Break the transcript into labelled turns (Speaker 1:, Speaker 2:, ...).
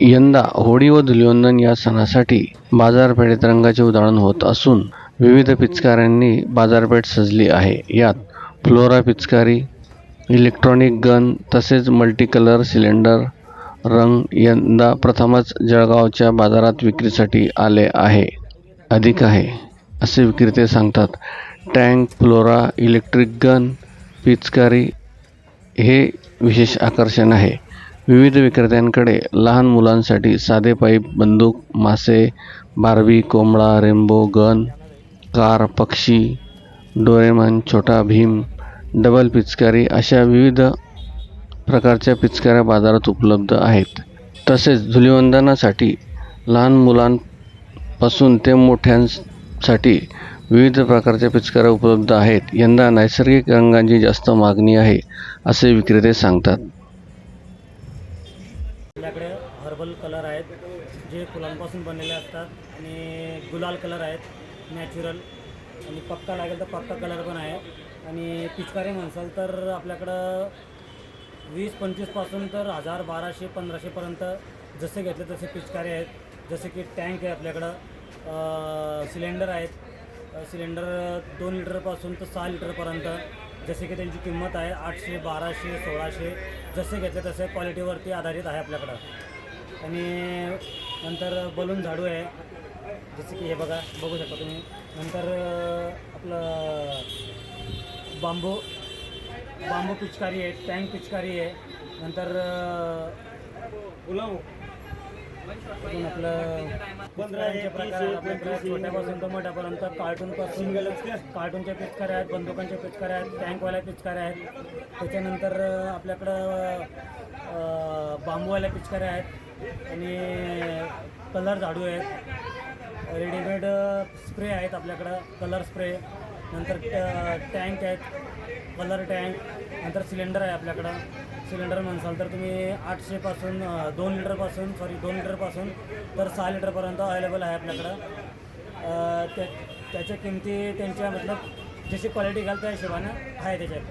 Speaker 1: यंदा होळी व धुलिवंदन या सणासाठी बाजारपेठेत रंगाचे उधळण होत असून विविध पिचकाऱ्यांनी बाजारपेठ सजली आहे. यात फ्लोरा पिचकारी इलेक्ट्रॉनिक गन तसेच मल्टीकलर सिलेंडर रंग यंदा प्रथमच जळगावच्या बाजारात विक्रीसाठी आले आहे. अधिक आहे असे विक्रेते सांगतात. टँक फ्लोरा इलेक्ट्रिक गन पिचकारी हे विशेष आकर्षण आहे. विविध विक्रेत्यांकडे लहान मुलांसाठी साधे पाईप बंदूक मासे बार्बी कोंबडा रेम्बो गन कार पक्षी डोरेमन छोटा भीम डबल पिचकारी अशा विविध प्रकारच्या पिचकाऱ्या बाजारात उपलब्ध आहेत. तसेच धुलिवंदनासाठी लहान मुलांपासून ते मोठ्यांसाठी विविध प्रकारच्या पिचकाऱ्या उपलब्ध आहेत. यंदा नैसर्गिक रंगांची जास्त मागणी आहे असे विक्रेते सांगतात.
Speaker 2: आपल्याकडे हर्बल कलर आहेत जे फुलांपासून बनलेले असतात आणि गुलाल कलर आहेत नॅचरल आणि पक्का लागेल तर पक्का कलर पण आहे. आणि पिचकारी म्हणसाल तर आपल्याकडं वीस पंचवीसपासून तर हजार बाराशे पंधराशेपर्यंत जसे घेतले तसे पिचकारी आहेत. जसे की टँक आहे आपल्याकडं सिलेंडर आहेत. सिलेंडर दोन लिटरपासून तर सहा लिटरपर्यंत जसे की त्यांची किंमत आहे आठशे बाराशे सोळाशे जसे घेतले तसे क्वालिटीवरती आधारित आहे आपल्याकडं. आणि नंतर बलून झाडू आहे. जसे की हे बघा बघू शकता तुम्ही. नंतर आपलं बांबू बांबू पिचकारी आहे टँक पिचकारी आहे. नंतर अजून आपलं पिचकाऱ्यांचे प्रकार आहेत आपल्याकडे छोट्यापासून तर मोठ्यापर्यंत कार्टूनपासून कार्टूनच्या पिचकाऱ्या आहेत बंदुकांच्या पिचकाऱ्या आहेत टँकवाल्या पिचकाऱ्या आहेत. त्याच्यानंतर आपल्याकडं बांबूवाल्या पिचकाऱ्या आहेत आणि कलर झाडू आहेत. रेडीमेड स्प्रे आहेत आपल्याकडं कलर स्प्रे नंतर टँक आहेत कलर टँक नंतर सिलेंडर आहे आपल्याकडं. सिलेंडर म्हणसाल तर तुम्ही आठशेपासून दोन लिटरपासून सॉरी दोन लिटरपासून तर सहा लिटरपर्यंत अवेलेबल आहे आपल्याकडं. त्या त्याच्या किमती त्यांच्या मतलब जशी क्वालिटी घाल त्या हिशोबानं आहे त्याच्यात.